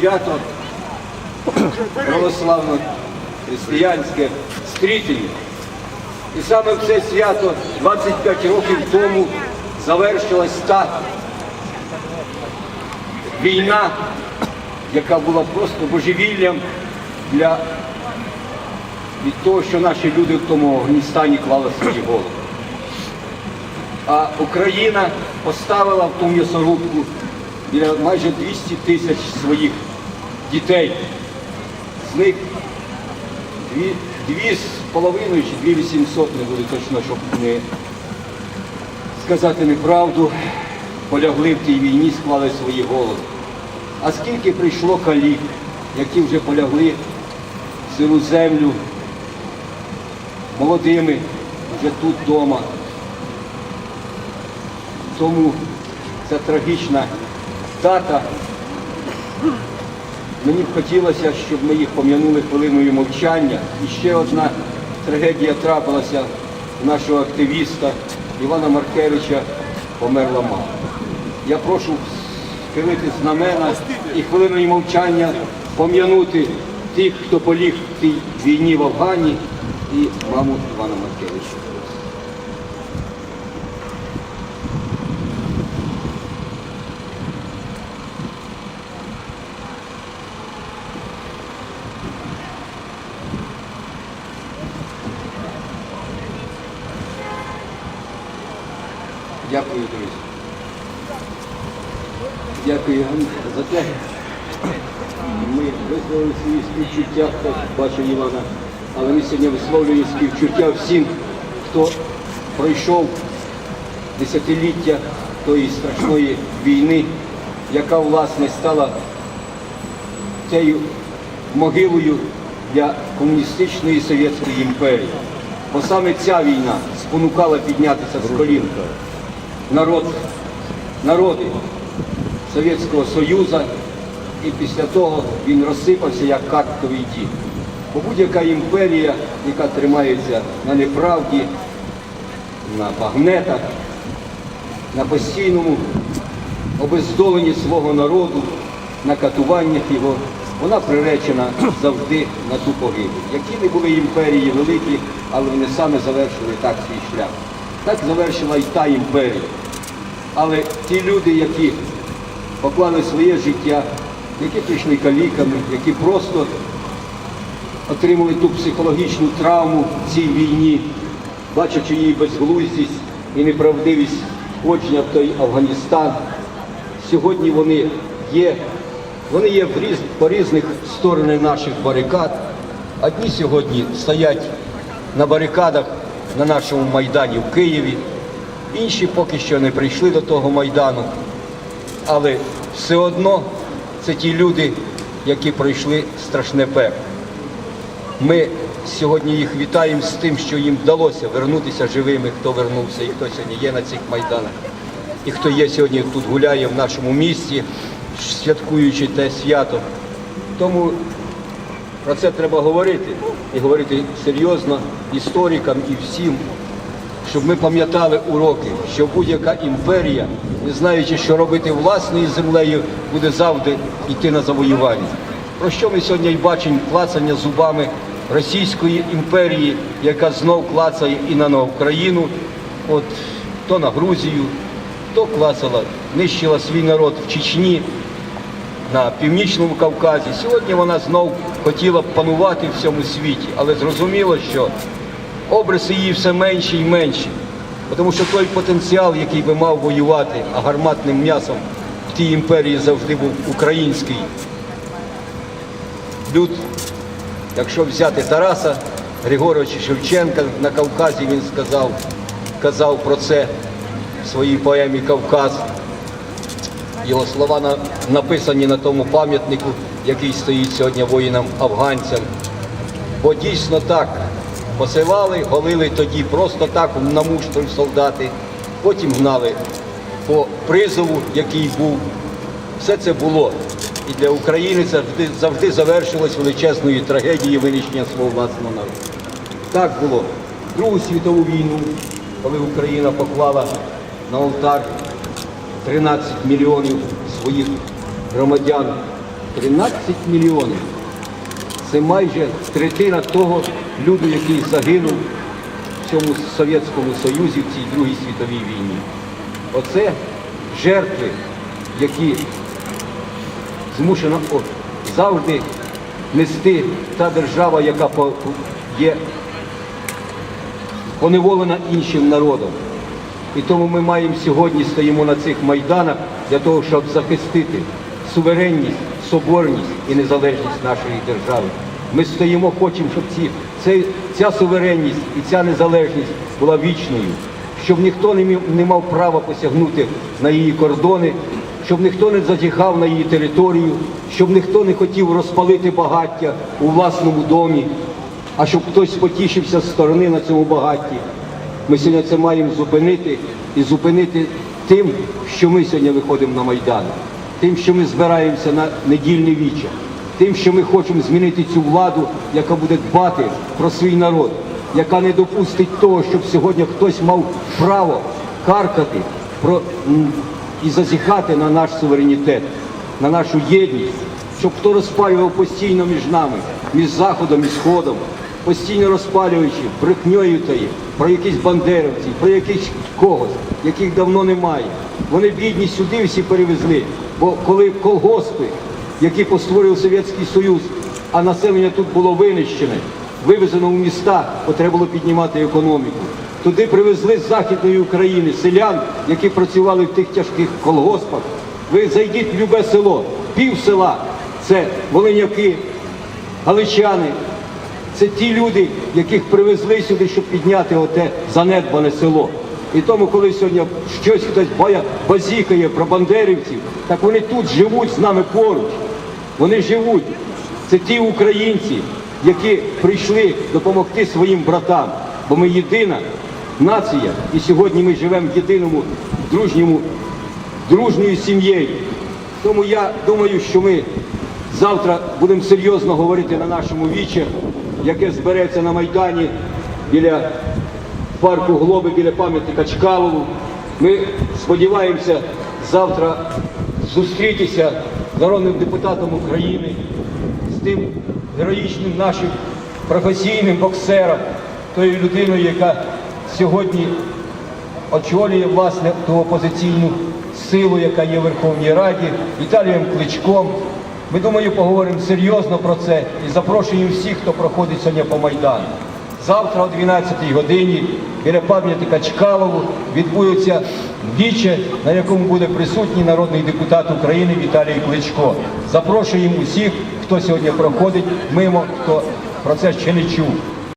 свято православно християнське стрітення. І саме в це свято 25 років тому завершилась та війна, яка була просто божевіллям для від того, що наші люди в тому Афганістані клали свої голови. А Україна поставила в ту м'ясорубку біля майже 200 тисяч своїх дітей. З них дві, дві з половиною чи дві вісімсот, не буде точно, щоб не сказати неправду, полягли в тій війні, склали свої голови. А скільки прийшло калік, які вже полягли в сиру землю, молодими, вже тут вдома. Тому ця трагічна дата. Мені б хотілося, щоб ми їх пом'янули хвилиною мовчання. І ще одна трагедія трапилася у нашого активіста Івана Маркевича померла мама. Я прошу схилити знамена і хвилиною мовчання пом'янути тих, хто поліг в цій війні в Афгані і маму Івана Маркевича. Дякую, друзі. Дякую за те. Ми висловили свої співчуття, хто бачив Івана, але ми сьогодні висловлюємо співчуття всім, хто пройшов десятиліття тої страшної війни, яка власне стала цією могилою для комуністичної совєтської імперії. Бо саме ця війна спонукала піднятися з колін народ, народи Совєтського Союзу, і після того він розсипався як картковий дім. Бо будь-яка імперія, яка тримається на неправді, на багнетах, на постійному обездоленні свого народу, на катуваннях його, вона приречена завжди на ту погибель. Які не були імперії великі, але вони саме завершили так свій шлях. Так завершила і та імперія. Але ті люди, які поклали своє життя, які прийшли каліками, які просто отримали ту психологічну травму в цій війні, бачачи її безглуздість і неправдивість входження в той Афганістан. Сьогодні вони є, вони є в різ, по різних сторонах наших барикад. Одні сьогодні стоять на барикадах на нашому Майдані в Києві, інші поки що не прийшли до того Майдану. Але все одно це ті люди, які пройшли страшне пекло. Ми сьогодні їх вітаємо з тим, що їм вдалося вернутися живими, хто вернувся і хто сьогодні є на цих майданах. і хто є сьогодні тут гуляє в нашому місті, святкуючи те свято. Тому про це треба говорити і говорити серйозно історикам і всім, щоб ми пам'ятали уроки, що будь-яка імперія, не знаючи, що робити власною землею, буде завжди йти на завоювання. Про що ми сьогодні бачимо клацання зубами Російської імперії, яка знов клацає і на Україну, от то на Грузію, то клацала, нищила свій народ в Чечні, на північному Кавказі. Сьогодні вона знов хотіла б панувати в цьому світі, але зрозуміло, що обриси її все менші і менші. Тому що той потенціал, який би мав воювати, а гарматним м'ясом в тій імперії завжди був український люд. Якщо взяти Тараса Григоровича Шевченка на Кавказі, він сказав, казав про це в своїй поемі Кавказ. Його слова на- написані на тому пам'ятнику, який стоїть сьогодні воїнам-афганцям. Бо дійсно так посилали, голили тоді просто так на муштру солдати, потім гнали по призову, який був. Все це було. І для України завжди, завжди завершилось величезною трагедією винищення свого власного народу. Так було. Другу світову війну, коли Україна поклала на алтар 13 мільйонів своїх громадян. 13 мільйонів. Це майже третина того люду, який загинув в цьому Совєтському Союзі в цій Другій світовій війні. Оце жертви, які змушена завжди нести та держава, яка є поневолена іншим народом. І тому ми маємо сьогодні стоїмо на цих майданах для того, щоб захистити суверенність, соборність і незалежність нашої держави. Ми стоїмо, хочемо, щоб ці, цей- ця суверенність і ця незалежність була вічною, щоб ніхто не, мів- не мав права посягнути на її кордони, щоб ніхто не зазіхав на її територію, щоб ніхто не хотів розпалити багаття у власному домі, а щоб хтось потішився з сторони на цьому багатті. Ми сьогодні це маємо зупинити і зупинити тим, що ми сьогодні виходимо на Майдан, тим, що ми збираємося на недільне віче, тим, що ми хочемо змінити цю владу, яка буде дбати про свій народ, яка не допустить того, щоб сьогодні хтось мав право каркати про, і зазіхати на наш суверенітет, на нашу єдність, щоб хто розпалював постійно між нами, між Заходом і Сходом, постійно розпалюючи брехньою тої, про якісь бандерівців, про якихось когось, яких давно немає. Вони бідні сюди всі перевезли. Бо коли колгоспи, які постворив Совєтський Союз, а населення тут було винищене, вивезено в міста, бо треба було піднімати економіку. Туди привезли з Західної України селян, які працювали в тих тяжких колгоспах. Ви зайдіть в любе село, пів села це волиняки, галичани, це ті люди, яких привезли сюди, щоб підняти оте занедбане село. І тому, коли сьогодні щось хтось бая- базікає про бандерівців, так вони тут живуть з нами поруч. Вони живуть. Це ті українці, які прийшли допомогти своїм братам. Бо ми єдина нація, і сьогодні ми живемо в єдиному дружньому, дружньою сім'єю. Тому я думаю, що ми завтра будемо серйозно говорити на нашому вічі, яке збереться на Майдані біля парку Глоби, біля пам'ятника Чкалову. Ми сподіваємося завтра зустрітися з народним депутатом України, з тим героїчним нашим професійним боксером, тою людиною, яка сьогодні очолює власне ту опозиційну силу, яка є в Верховній Раді, Віталієм Кличком. Ми думаю, поговоримо серйозно про це і запрошуємо всіх, хто проходить сьогодні по Майдану. Завтра о 12-й годині біля пам'ятника Чкалову відбудеться віче, на якому буде присутній народний депутат України Віталій Кличко. Запрошуємо усіх, хто сьогодні проходить мимо, хто про це ще не чув.